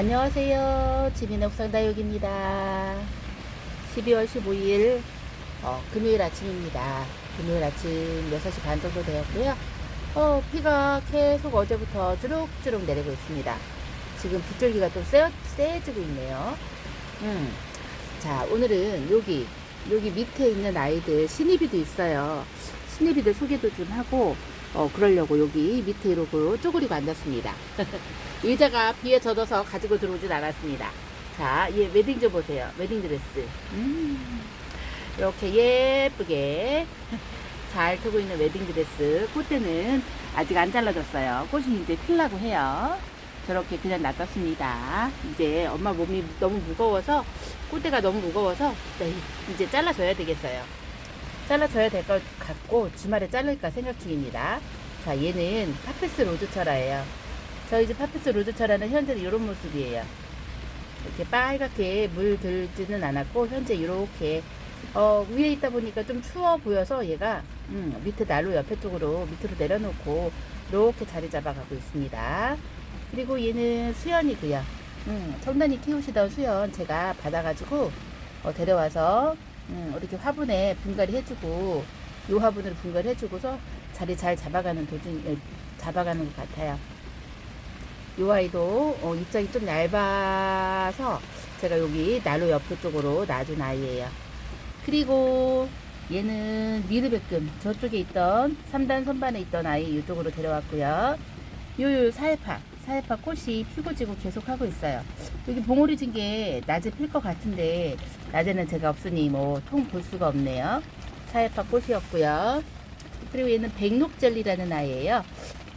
안녕하세요. 지민의 옥상다육입니다. 12월 15일 어, 금요일 아침입니다. 금요일 아침 6시 반 정도 되었고요. 어, 비가 계속 어제부터 주룩주룩 내리고 있습니다. 지금 빗줄기가 좀 세, 세지고 있네요. 음. 자, 오늘은 여기, 여기 밑에 있는 아이들 신입이도 있어요. 신입이들 소개도 좀 하고, 어, 그러려고 여기 밑에 이러고 쪼그리고 앉았습니다. 의자가 비에 젖어서 가지고 들어오진 않았습니다. 자, 얘 웨딩 좀 보세요. 웨딩 드레스. 음, 이렇게 예쁘게 잘 트고 있는 웨딩 드레스. 꽃대는 아직 안 잘라졌어요. 꽃이 이제 필라고 해요. 저렇게 그냥 놔뒀습니다. 이제 엄마 몸이 너무 무거워서 꽃대가 너무 무거워서 네, 이제 잘라줘야 되겠어요. 잘라줘야 될 것 같고 주말에 자를까 생각 중입니다. 자, 얘는 파페스 로즈철화예요. 저희 집 파페스 로즈철화는 현재는 이런 모습이에요. 이렇게 빨갛게 물 들지는 않았고 현재 이렇게 어, 위에 있다 보니까 좀 추워 보여서 얘가 음, 밑에 난로 옆에 쪽으로 밑으로 내려놓고 이렇게 자리 잡아가고 있습니다. 그리고 얘는 수연이고요. 음, 청단이 키우시던 수연 제가 받아가지고 어, 데려와서 음, 이렇게 화분에 분갈이 해주고 요 화분으로 분갈이 해주고서 자리 잘 잡아가는 도중 에, 잡아가는 것 같아요. 요 아이도 어, 입장이 좀 얇아서 제가 여기 난로 옆에 쪽으로 놔둔 아이예요. 그리고 얘는 미르베끔 저쪽에 있던 3단 선반에 있던 아이 이쪽으로 데려왔고요. 요요 사회파 사회파 꽃이 피고 지고 계속 하고 있어요. 여기 봉오리 진 게 낮에 필 것 같은데 낮에는 제가 없으니 뭐 통 볼 수가 없네요. 사회파 꽃이었고요. 그리고 얘는 백록젤리라는 아이예요.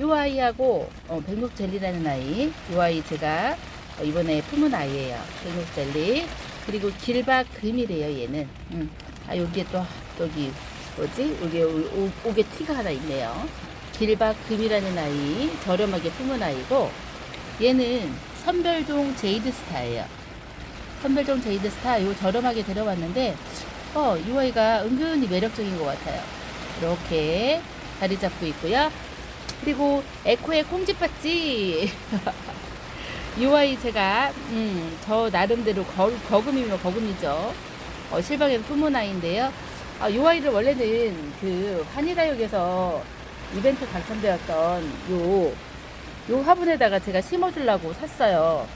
요 아이하고 어, 백록젤리라는 아이, 요 아이 제가 어, 이번에 품은 아이예요. 백록젤리. 그리고 길바 금이래요. 얘는. 음. 아 여기에 또 여기 뭐지? 여기 오- 옥에 티가 하나 있네요. 길바 금이라는 아이 저렴하게 품은 아이고 얘는 선별종 제이드 스타예요. 선별종 제이드 스타 요 저렴하게 데려왔는데 어, 이 아이가 은근히 매력적인 것 같아요. 이렇게 자리 잡고 있고요. 그리고 에코의 콩쥐팥쥐 이 아이 제가 음, 저 나름대로 거, 거금이면 거금이죠. 어, 실방에 품은 아이인데요. 아, 이 아이를 원래는 그 한일다육에서 이벤트 당첨되었던 요, 요 화분에다가 제가 심어주려고 샀어요.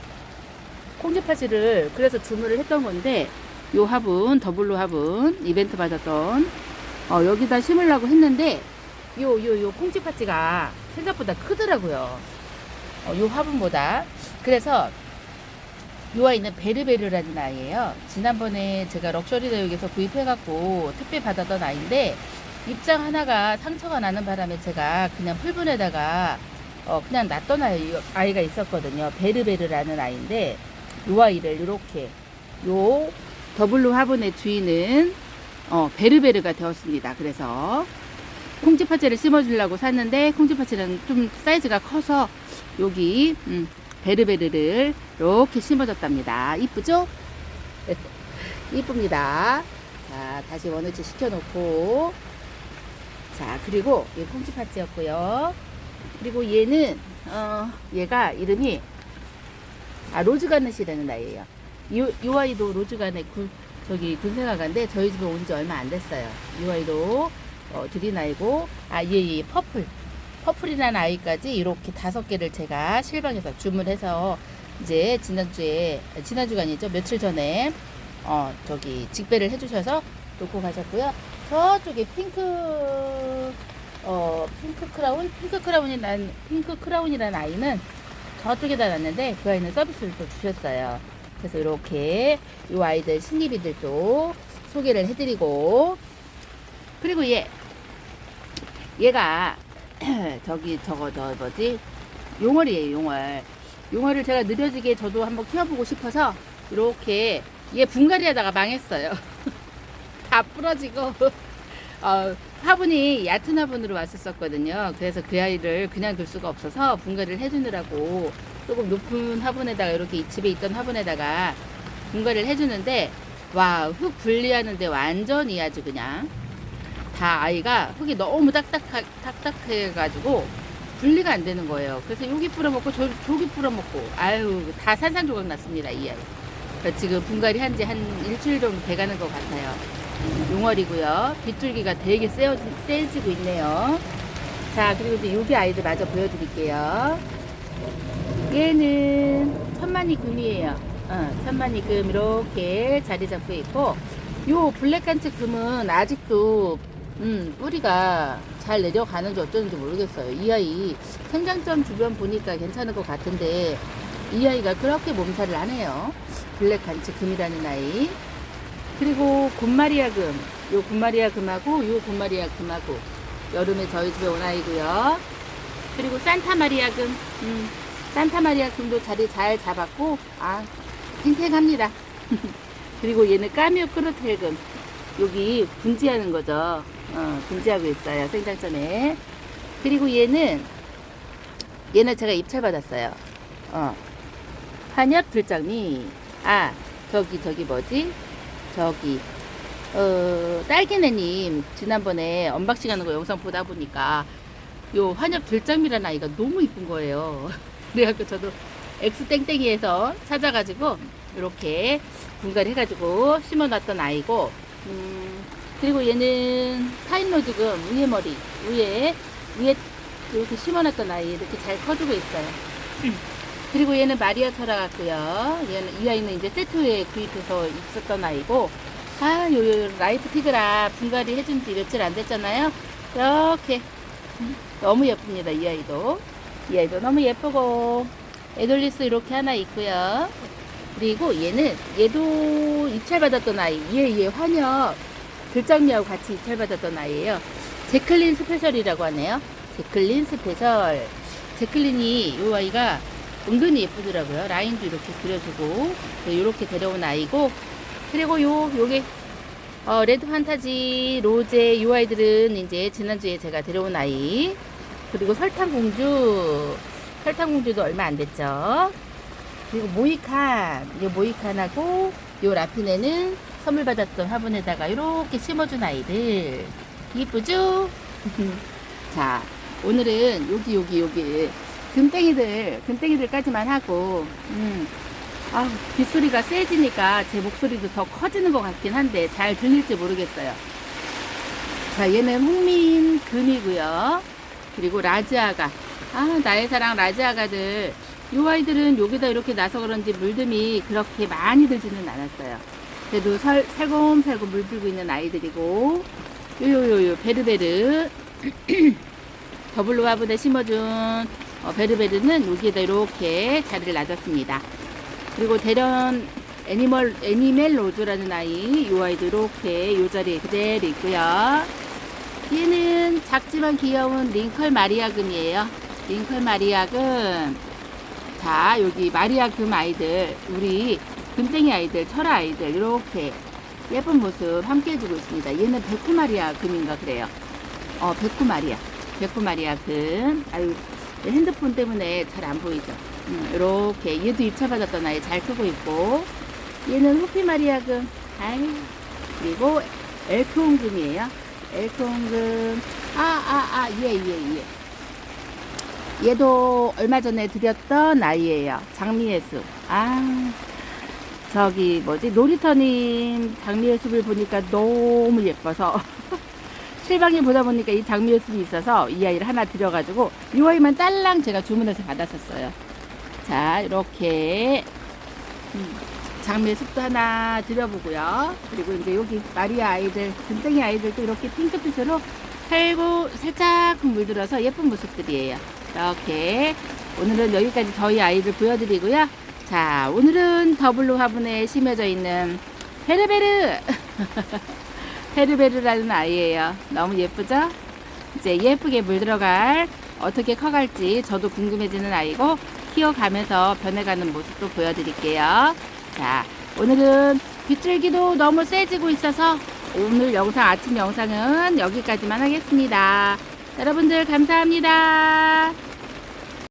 콩쥐팥쥐를 그래서 주문을 했던 건데 요 화분 더블로 화분 이벤트 받았던 어, 여기다 심으려고 했는데 요 요 요 콩쥐팥쥐가 생각보다 크더라고요. 어, 요 화분보다 그래서 요 아이는 베르베르라는 아이예요. 지난번에 제가 럭셔리 대육에서 구입해갖고 택배 받았던 아이인데 입장 하나가 상처가 나는 바람에 제가 그냥 풀분에다가 어, 그냥 아이, 아이가 있었거든요. 베르베르라는 아이인데 요 아이를 이렇게 요 더블로 화분의 주인은 어, 베르베르가 되었습니다. 그래서 콩쥐파채를 심어주려고 샀는데 콩쥐파채는 좀 사이즈가 커서 여기 음, 베르베르를 이렇게 심어줬답니다. 이쁘죠? 이쁩니다. 자 다시 원위치 시켜놓고 자 그리고 이 콩쥐파채였고요. 그리고 얘는 어, 얘가 이름이 아 로즈가넷이라는 아이예요. 이, 이 아이도 로즈가넷 군 저기 군생아가인데 저희 집에 온 지 얼마 안 됐어요. 이 아이도 어, 들인 아이고 아얘 얘, 퍼플 퍼플이라는 아이까지 이렇게 다섯 개를 제가 실방에서 주문해서 이제 지난주에 아, 지난주가 아니죠 며칠 전에 어 저기 직배를 해주셔서 놓고 가셨고요. 저쪽에 핑크 어 핑크 크라운? 핑크 크라운이란 핑크 크라운이라는 아이는 저쪽에다 놨는데 그 아이는 서비스를 또 주셨어요. 그래서 이렇게 이 아이들 신입이들도 소개를 해드리고 그리고 얘 얘가 저기 저거 저 뭐지? 용월이에요 용월 용월을 제가 느려지게 저도 한번 키워보고 싶어서 이렇게 얘 분갈이하다가 망했어요. 다 부러지고 어, 화분이 얕은 화분으로 왔었거든요 그래서 그 아이를 그냥 둘 수가 없어서 분갈이를 해주느라고 조금 높은 화분에다가 이렇게 이 집에 있던 화분에다가 분갈이를 해주는데 와 흙 분리하는데 완전히 아주 그냥 다 아이가 흙이 너무 딱딱하, 딱딱해가지고 분리가 안 되는 거예요. 그래서 여기 뿌려먹고 저, 저기 뿌려먹고 아유 다 산산조각 났습니다 이 아이. 그러니까 지금 분갈이 한지한 일주일 정도 돼가는 것 같아요. 용월이고요. 빗줄기가 되게 세어, 세지고 있네요. 자 그리고 이제 여기 아이들 마저 보여드릴게요. 얘는 천만이 금이에요. 어, 천만이 금 이렇게 자리 잡고 있고 요 블랙간츠 금은 아직도 음, 뿌리가 잘 내려가는지 어쩌는지 모르겠어요. 이 아이 생장점 주변 보니까 괜찮은 것 같은데 이 아이가 그렇게 몸살을 안 해요. 블랙간츠 금이라는 아이. 그리고 곰마리아 금, 요 곰마리아 금하고 요 곰마리아 금하고 여름에 저희 집에 온 아이고요. 그리고 산타 마리아 금, 음, 산타 마리아 금도 자리 잘 잡았고, 아, 탱탱합니다. 그리고 얘는 까미오 크로텔 금, 여기 분지하는 거죠. 어, 분지하고 있어요. 생장점에. 그리고 얘는, 얘는 제가 입찰 받았어요. 어, 한엽 들장미. 아, 저기, 저기 뭐지? 저기, 어, 딸기네님, 지난번에 언박싱 하는 거 영상 보다 보니까, 요 환엽 들장미라는 아이가 너무 이쁜 거예요. 그래갖고 저도 엑스땡땡이에서 찾아가지고, 이렇게 분갈이 해가지고 심어놨던 아이고, 음, 그리고 얘는 타인로즈금 위에 머리, 위에, 위에 이렇게 심어놨던 아이 이렇게 잘 커주고 있어요. 그리고 얘는 마리아 철아 같고요. 얘는 이 아이는 이제 세트에 구입해서 있었던 아이고, 아, 요, 요 라이프 티그라 분갈이 해준 지 며칠 안 됐잖아요. 이렇게 음, 너무 예쁩니다. 이 아이도 이 아이도 너무 예쁘고 에돌리스 이렇게 하나 있고요. 그리고 얘는 얘도 입찰받았던 아이. 얘, 얘 환엽 들장미하고 같이 입찰받았던 아이예요. 제클린 스페셜이라고 하네요. 제클린 스페셜. 제클린이 이 아이가 은근히 예쁘더라고요. 라인도 이렇게 그려주고 이렇게 데려온 아이고 그리고 요 요게 어, 레드 판타지 로제 요 아이들은 이제 지난주에 제가 데려온 아이 그리고 설탕공주 설탕공주도 얼마 안 됐죠. 그리고 모이칸 이 모이칸하고 요 라피네는 선물 받았던 화분에다가 이렇게 심어준 아이들 이쁘죠? 자 오늘은 여기 여기 여기 금땡이들 금땡이들까지만 하고 음, 아 빗소리가 세지니까 제 목소리도 더 커지는 것 같긴 한데 잘 들릴지 모르겠어요. 자 얘는 홍민 금이고요. 그리고 라즈아가 아 나의 사랑 라즈아가들 이 아이들은 여기다 이렇게 나서 그런지 물듬이 그렇게 많이 들지는 않았어요. 그래도 살, 살곰살곰 물들고 있는 아이들이고 요요요요 베르베르 더블로 화분에 심어준 어, 베르베르는 여기에다 이렇게 자리를 놔뒀습니다. 그리고 대련 애니멀 애니멜 로즈라는 아이 이 아이도 이렇게 이 자리에 그대로 있고요. 얘는 작지만 귀여운 링컬 마리아금이에요. 링컬 마리아금. 자 여기 마리아금 아이들 우리 금땡이 아이들 철아 아이들 이렇게 예쁜 모습 함께 해주고 있습니다. 얘는 베쿠 마리아 금인가 그래요. 어 베쿠 마리아 베쿠 마리아 금. 아유 핸드폰 때문에 잘 안 보이죠. 음, 이렇게 얘도 입찰받았던 아이 잘 크고 있고. 얘는 호피 마리아금 아이 그리고 엘크온금이에요. 엘크온금. 아아아예예 예. 얘도 얼마 전에 드렸던 아이예요. 장미의 숲 아 저기 뭐지? 놀이터님 장미의 숲을 보니까 너무 예뻐서 실방에 보다 보니까 이 장미의 숲이 있어서 이 아이를 하나 드려가지고 이 아이만 딸랑 제가 주문해서 받았었어요 자, 이렇게 음, 장미의 숲도 하나 드려보고요. 그리고 이제 여기 마리아 아이들, 금땡이 아이들도 이렇게 핑크빛으로 살고 살짝 물들어서 예쁜 모습들이에요. 이렇게 오늘은 여기까지 저희 아이들 보여드리고요. 자, 오늘은 더블로 화분에 심어져 있는 베르베르 베르베르라는 아이예요. 너무 예쁘죠? 이제 예쁘게 물들어갈 어떻게 커갈지 저도 궁금해지는 아이고 키워가면서 변해가는 모습도 보여드릴게요. 자, 오늘은 빗줄기도 너무 세지고 있어서 오늘 영상, 아침 영상은 여기까지만 하겠습니다. 여러분들 감사합니다.